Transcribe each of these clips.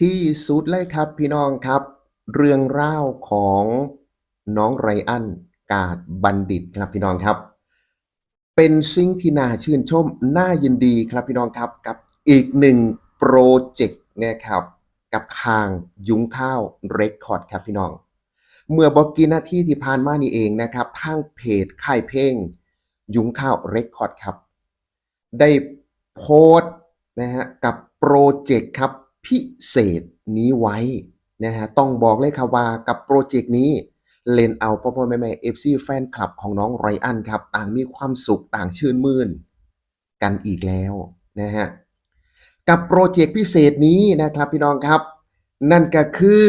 ที่สุดเลยครับพี่น้องครับ เรื่องราวของน้องไรอันกาดบัณฑิตครับพี่น้องครับ เป็นสิ่งที่น่าชื่นชมน่ายินดีครับพี่น้องครับกับอีกหนึ่งโปรเจกต์นะครับกับทางยุ้งข้าวเรคคอร์ดครับพี่น้อง เมื่อบอกกี่นาที่ที่ผ่านมานี่เองนะครับทางเพจค่ายเพลงยุ้งข้าวเรคคอร์ดครับ ได้โพสต์นะฮะกับโปรเจกต์ครับ พิเศษนี้ไว้นะฮะต้องบอกเลยครับว่ากับโปรเจกต์นี้เลนเอาพ่อพ่อแม่แม่เอฟซีแฟนคลับของน้องไรอันครับ ต่างมีความสุขต่างชื่นมื่น กันอีกแล้วนะฮะกับโปรเจกต์พิเศษนี้นะครับพี่น้องครับ นั่นก็คือ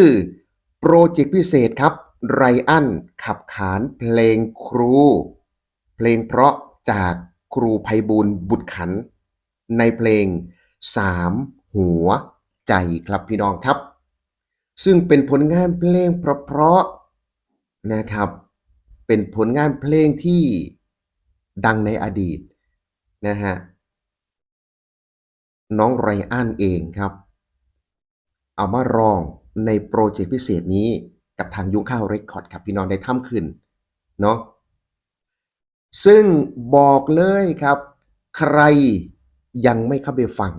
โปรเจกต์พิเศษครับไรอันขับขานเพลงครู เพลงเพราะจากครูไพบูลบุตรขัน ในเพลงสามหัว ใจครับพี่น้องครับ ซึ่งเป็นผลงานเพลงเพราะๆนะครับ เป็นผลงานเพลงที่ดังในอดีตนะฮะน้องไรอันเองครับ เอามาร้องในโปรเจกต์พิเศษนี้กับทางยุ้งข้าวเรคคอร์ดครับพี่น้องได้ำขึ้นเนาะซึ่งบอกเลยครับ ใครยังไม่เข้าไปฟัง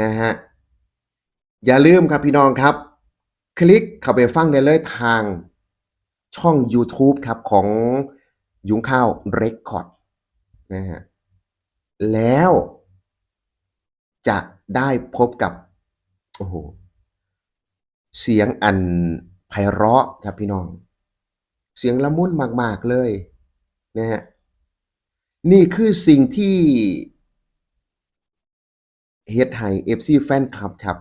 นะฮะ อย่าลืมครับพี่น้องครับ คลิกเข้าไปฟังได้เลยทางช่อง YouTube ครับของยุงข้าวเรคคอร์ดนะฮะแล้วจะได้พบกับ โอ้โห เสียงอันไพเราะครับพี่น้อง เสียงละมุนมาก ๆ เลยนะฮะนี่คือสิ่งที่เฮ็ดให้ FC แฟนคลับครับ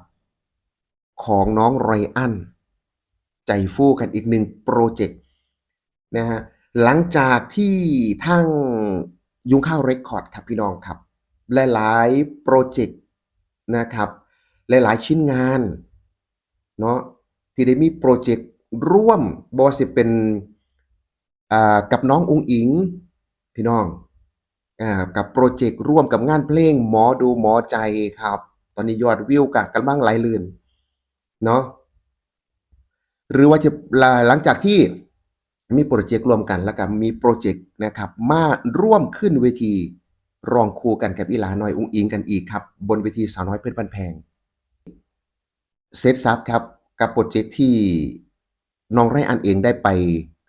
ของน้องไรอันใจฟู่กันอีกหนึ่งโปรเจกต์นะฮะหลังจากที่ทั้งยุงข้าวเรคคอร์ดครับพี่น้องครับ หลายๆโปรเจกต์นะครับ หลายๆชิ้นงานเนาะที่ได้มีโปรเจกต์ร่วมบอสิเป็นกับน้องอุงอิง พี่น้องอกับโปรเจกต์ร่วมกับงานเพลงหมอดูหมอใจครับ ตอนนี้ยอดวิวกะกำลังไหลลื่น เนาะหรือว่าจะหลังจากที่มีโปรเจกต์รวมกันแล้วก็มีโปรเจกต์นะครับมาร่วมขึ้นเวทีรองครูกันกับอีหลาน้อยอุ้งอิงกันอีกครับ บนเวทีสาวน้อยเพชรบันแพงเซตซับครับกับโปรเจกต์ที่น้องไรอันเองได้ไป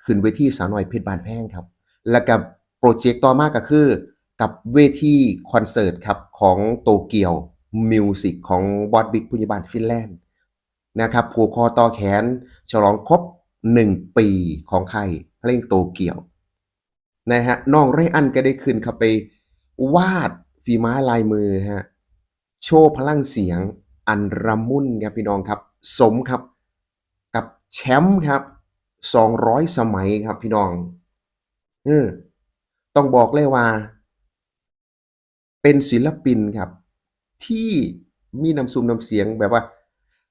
ขึ้นเวทีสาวน้อยเพชรบานแพงครับ แล้วกับโปรเจกต์ต่อมาก็คือ กับเวทีคอนเสิร์ตครับของโตเกียวมิวสิกของบอสบิ๊กพุญญบาลฟินแลนด์ นะครับผูกคอต่อแขน ฉลองครบ 1 ปีของใครเพลงโตเกียวนะฮะน้องไรอันก็ได้ขึ้นเข้าไปวาดฝีไม้ลายมือฮะโชว์พลังเสียงอันระมุ่นครับพี่น้องครับ สมครับกับแชมป์ครับ 200 สมัยครับพี่น้องเออต้องบอกเลยว่า เป็นศิลปินครับ ที่มีน้ำซุมน้ำเสียงแบบว่า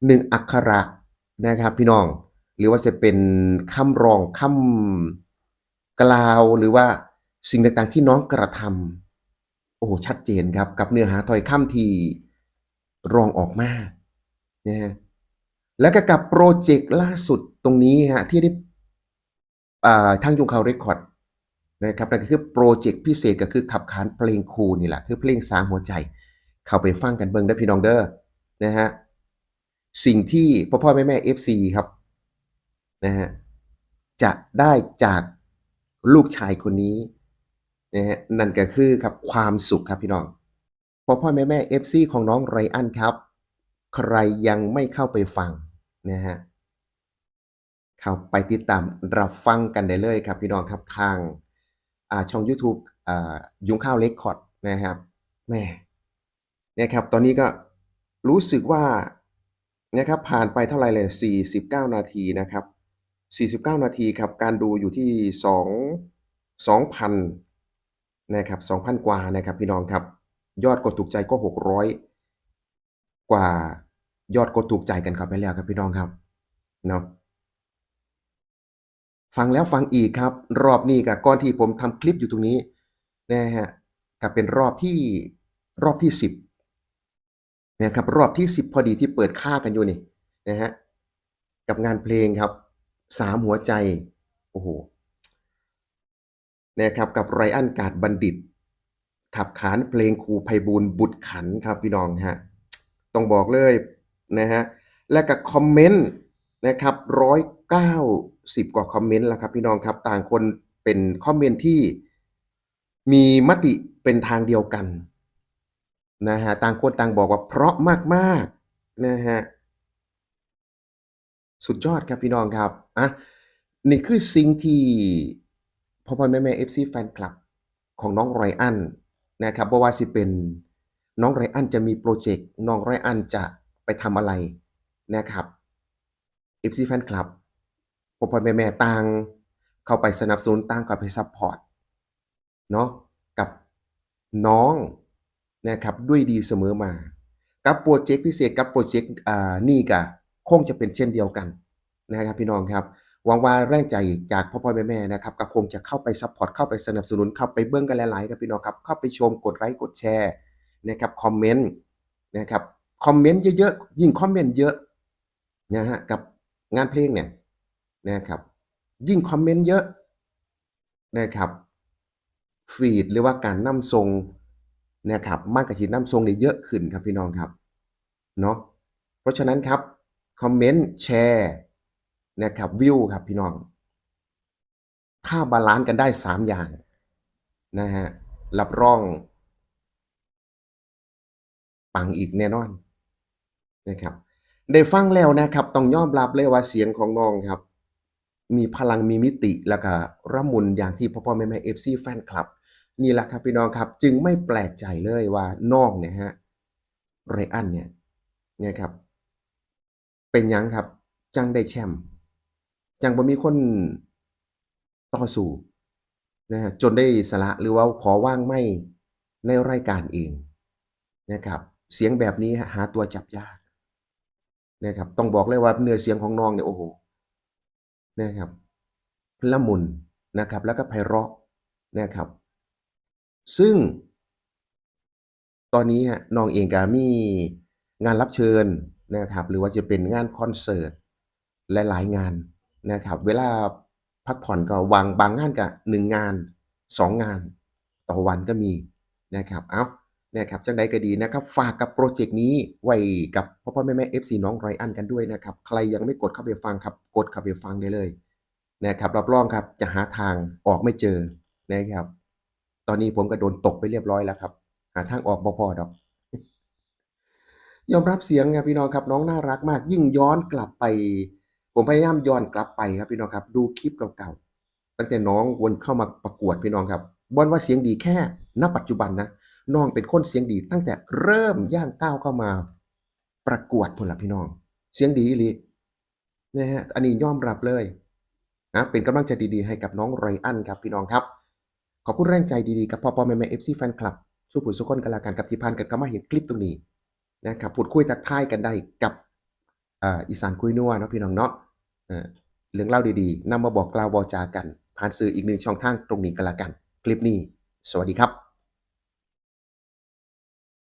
หนึ่งอักขระนะครับพี่น้อง หรือว่าจะเป็นคำรองคำกล่าวหรือว่าสิ่งต่างๆที่น้องกระทำโอ้ชัดเจนครับกับเนื้อหาถ้อยคำที่รองออกมานะฮะแล้วก็กับโปรเจกต์ล่าสุดตรงนี้ฮะที่ได้อ่าทางยุงเขาเรคคอร์ดนะครับนั่นก็คือโปรเจกต์พิเศษก็คือขับขานเพลงครูนี่แหละคือเพลงสามหัวใจ เข้าไปฟังกันเบิ่งได้พี่น้องเด้อนะฮะ สิ่งที่พ่อพ่อแม่แม่ FC ครับนะฮะจะได้จากลูกชายคนนี้นะฮะนั่นก็คือครับความสุขครับพี่น้องพ่อพ่อแม่แม่ FC ของน้องไรอันครับ ใครยังไม่เข้าไปฟังนะฮะเข้าไปติดตามรับฟังกันได้เลยครับพี่น้องครับทางช่อง YouTube อยุงข้าวเล็กคอร์ดนะครับแม่นะครับตอนนี้ก็รู้สึกว่า นะครับผ่านไปเท่าไหร่เลย 49 นาทีนะครับ 49 นาทีครับ การดูอยู่ที่ 2 2,000นะครับ2,000 กว่านะครับพี่น้องครับ ยอดกดถูกใจก็ 600 กว่ายอดกดถูกใจกันเข้าไปแล้วครับพี่น้องครับเนาะฟังแล้วฟังอีกครับ รอบนี้กับก่อนที่ผมทำคลิปอยู่ตรงนี้นะฮะกับเป็นรอบที่รอบที่ นะครับรอบที่ 10 พอดีที่เปิดค่ากันอยู่นี่นะฮะกับงานเพลงครับสามหัวใจโอ้โหนะครับกับไรอันกาดบัณฑิต ขับขานเพลงครูไพบูลบุตรขันครับพี่น้องฮะต้องบอกเลยนะฮะและกับคอมเมนต์นะครับร้อยเก้าสิบกว่าคอมเมนต์แล้วครับพี่น้องครับต่างคนเป็นคอมเมนต์ที่มีมติเป็นทางเดียวกัน นะฮะต่างคนต่างบอกว่าเพราะมากๆนะฮะสุดยอดครับพี่น้องครับอะนี่คือสิ่งที่พ่อพ่อแม่แม่เอฟซีแฟนคลับของน้องไรอันนะครับบ่ว่าสิเป็นน้องไรอันจะมีโปรเจกต์น้องไรอันจะไปทำอะไรนะครับ FC แฟนคลับพ่อพ่อแม่แม่ต่างเข้าไปสนับสนุนต่างเข้าไปซัพพอร์ตเนาะกับน้อง นะครับด้วยดีเสมอมา กับโปรเจกต์พิเศษกับโปรเจกต์อ่านี่ก็คงจะเป็นเช่นเดียวกันนะครับพี่น้องครับหวังว่าแรงใจจากพ่อพ่อแม่แม่นะครับก็คงจะเข้าไปซัพพอร์ตเข้าไปสนับสนุนเข้าไปเบิ้งกันหลายๆครับพี่น้องครับเข้าไปชมกดไลค์กดแชร์นะครับคอมเมนต์นะครับคอมเมนต์เยอะๆยิ่งคอมเมนต์เยอะนะฮะกับงานเพลงเนี่ยนะครับยิ่งคอมเมนต์เยอะนะครับฟีดหรือว่าการนำทรง นะครับมากกว่าที่นำทรงเนี่ยเยอะขึ้นครับพี่น้องครับเนาะเพราะฉะนั้นครับคอมเมนต์แชร์นะครับวิวครับพี่น้อง ถ้าบาลานซ์กันได้ 3 อย่างนะฮะรับรองปังอีกแน่นอนนะครับได้ฟังแล้วนะครับ ต้องยอมรับเลยว่าเสียงของน้องครับ มีพลังมีมิติแล้วก็ระมุนอย่างที่พ่อพ่อแม่แม่เอฟซีแฟนคลับ นี่แหละครับพี่น้องครับ จึงไม่แปลกใจเลยว่าน้องเนี่ยฮะไรอันเนี่ยนะครับ เป็นยังครับ จังได้แชมป์จังบ่มีคนต่อสู้นะฮะจนได้สละหรือว่าขอว่างไม่ในรายการเองนะครับ เสียงแบบนี้หาตัวจับยากนะครับ ต้องบอกเลยว่าเนื้อเสียงของน้องเนี่ยโอ้โหนะครับละมุนนะครับ แล้วก็ไพเราะนะครับ ซึ่ง ตอนนี้น้องเองก็มีงานรับเชิญนะครับ หรือว่าจะเป็นงานคอนเสิร์ตหลายๆงานนะครับ เวลาพักผ่อนก็วางบางงานก็หนึ่งงานสองงาน ต่อวันก็มีนะครับ เอ้านะครับจังใดก็ดีนะครับ ฝากกับโปรเจกต์นี้ไว้กับพ่อพ่อแม่แม่ FC น้องไรอันกันด้วยนะครับ ใครยังไม่กดเข้าไปฟังครับ กดเข้าไปฟังได้เลยนะครับรับรองครับจะหาทางออกไม่เจอนะครับ ตอนนี้ผมก็โดนตกไปเรียบร้อยแล้วครับ หาทางออกบ่พอดอก ยอมรับเสียงครับพี่น้องครับน้องน่ารักมาก ยิ่งย้อนกลับไป ผมพยายามย้อนกลับไปครับพี่น้องครับ ดูคลิปเก่าๆตั้งแต่น้องวนเข้ามาประกวดพี่น้องครับบอลว่าเสียงดีแค่ณปัจจุบันนะน้องเป็นคนเสียงดี ตั้งแต่เริ่มย่างก้าวเข้ามา ประกวดพุ่นลพี่น้อง เสียงดีลีนะฮะอันนี้ยอมรับเลยนะเป็นกำลังใจดีๆให้กับน้องไรอันครับพี่น้องครับ ขอบคุณแรงใจดีๆกับพ่อพ่อแม่แม่เอฟซีแฟนคลับสู้ผู้สุขคนกันละกันกับที่พันกันเข้ามาเห็นคลิปตรงนี้นะครับพูดคุยทักทายกันได้กับอีสานคุยนัวเนาะพี่น้องเนาะเรื่องเล่าดีๆนำมาบอกกล่าววอจากัน ผ่านสื่ออีกหนึ่งช่องทางตรงนี้กันละกัน คลิปนี้ สวัสดีครับ